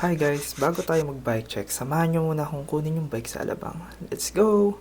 Hi guys, bago tayo mag-bike check, samahan nyo muna akong kunin yung bike sa Alabang. Let's go!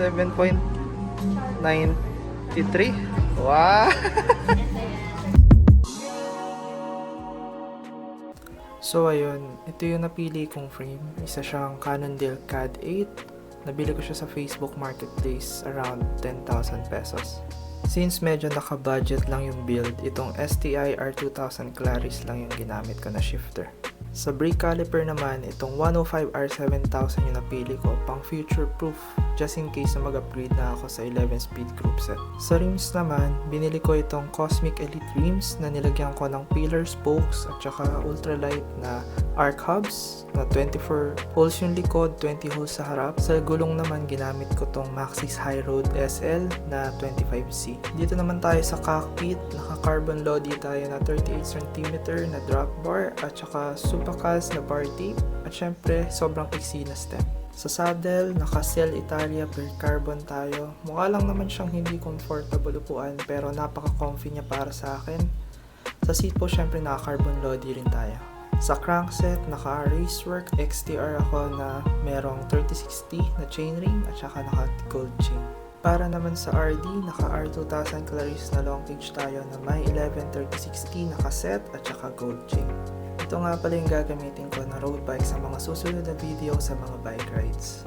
Seven point ninety-three. Wow! So ayun, ito yung napili kong frame. Isa siyang Cannondale CAD 8. Nabili ko siya sa Facebook Marketplace around 10,000 pesos. Since medyo naka-budget lang yung build, itong STI R2000 Claris lang yung ginamit ko na shifter. Sa brake caliper naman, itong 105R7000 yung napili ko pang future proof just in case na mag-upgrade na ako sa 11 speed group set. Sa rims naman, binili ko itong Cosmic Elite rims na nilagyan ko ng pillar spokes at saka ultralight na arc hubs na 24 holes yung likod, 20 holes sa harap. Sa gulong naman, ginamit ko tong Maxxis High Road SL na 25C. Dito naman tayo sa cockpit, naka-carbon lodi tayo na 38cm na drop bar at saka Supacals na bar at syempre sobrang iksi na stem. Sa saddle, naka-Cell Italia per carbon tayo. Mukha lang naman siyang hindi comfortable upuan pero napaka-comfy niya para sa akin. Sa seat po syempre naka-carbon lodi rin tayo. Sa crankset, naka-racework XTR ako na merong 3060 na chainring at saka naka-gold chain. Para naman sa RD, naka R2000 Claris na long cage tayo na may 113060 naka-set at saka gold chain. Ito nga pala yung gagamitin ko na road bike sa mga susunod na video sa mga bike rides.